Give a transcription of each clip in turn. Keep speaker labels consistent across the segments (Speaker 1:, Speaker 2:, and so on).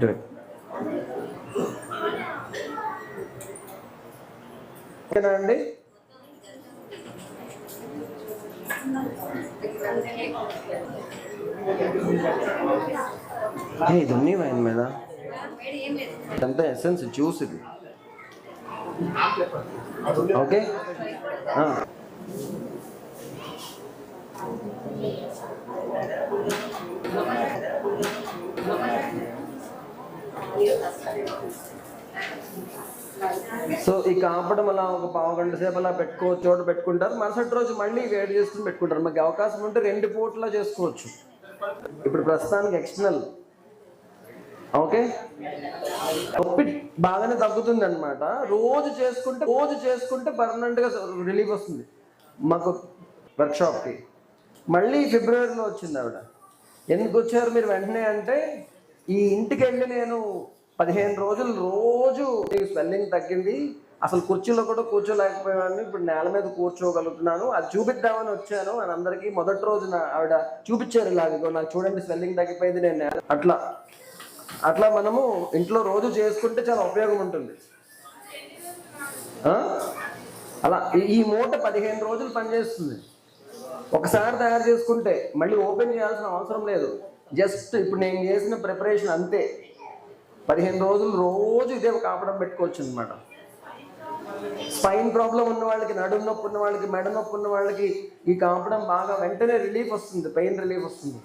Speaker 1: ఇటువైపు ఓకేనా అండి? ఇది ఉన్నాయి ఆయన మీద? ఇదంతా ఎసెన్స్ జ్యూస్ ఇది. ఓకే? ఆ. సో ఈ కాపడం అలా ఒక పావు గంట సేపు అలా పెట్టుకోవచ్చు చోట పెట్టుకుంటారు. మరుసటి రోజు మళ్ళీ వేడి చేసుకుని పెట్టుకుంటారు. మాకు అవకాశం ఉంటే రెండు పూటలా చేసుకోవచ్చు. ఇప్పుడు ప్రస్తుతానికి ఎక్స్టర్నల్ ఓకే నొప్పి బాగానే తగ్గుతుంది అనమాట రోజు చేసుకుంటే రోజు చేసుకుంటే పర్మనెంట్గా రిలీఫ్ వస్తుంది. మాకు వర్క్షాప్కి మళ్ళీ ఫిబ్రవరిలో వచ్చింది ఆవిడ. ఎందుకు వచ్చారు మీరు వెంటనే అంటే ఈ ఇంటికి వెళ్ళి నేను పదిహేను రోజులు రోజు స్వెల్లింగ్ తగ్గింది. అసలు కుర్చీలో కూడా కూర్చోలేకపోయాను. ఇప్పుడు నేల మీద కూర్చోగలుగుతున్నాను. అది చూపిద్దామని వచ్చాను. అని అందరికీ మొదటి రోజున ఆవిడ చూపించారు ఇలాగ ఇదిగో నాకు చూడండి స్వెల్లింగ్ తగ్గిపోయింది నేను నేల- అట్లా. అట్లా మనము ఇంట్లో రోజు చేసుకుంటే చాలా ఉపయోగం ఉంటుంది. అలా ఈ- ఈ మూట పదిహేను రోజులు పనిచేస్తుంది. ఒకసారి తయారు చేసుకుంటే మళ్ళీ ఓపెన్ చేయాల్సిన అవసరం లేదు. జస్ట్ ఇప్పుడు నేను చేసిన ప్రిపరేషన్ అంతే. పదిహేను రోజులు రోజు ఇదే కాపడం పెట్టుకోవచ్చు అనమాట స్పైన్ ప్రాబ్లం ఉన్న వాళ్ళకి నడుము నొప్పి ఉన్న వాళ్ళకి మెడ నొప్పి ఉన్న వాళ్ళకి ఈ కాపడం బాగా వెంటనే రిలీఫ్ వస్తుంది పెయిన్ రిలీఫ్ వస్తుంది.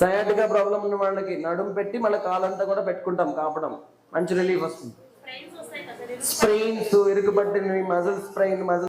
Speaker 1: సయాటిగా ప్రాబ్లం ఉన్న వాళ్ళకి నడుము పెట్టి మళ్ళీ కాలంతా కూడా పెట్టుకుంటాం కాపడం మంచి రిలీఫ్ వస్తుంది. స్ప్రెయిన్స్ ఇరుకుబట్టినవి మజిల్ స్ప్రెయిన్ మజిల్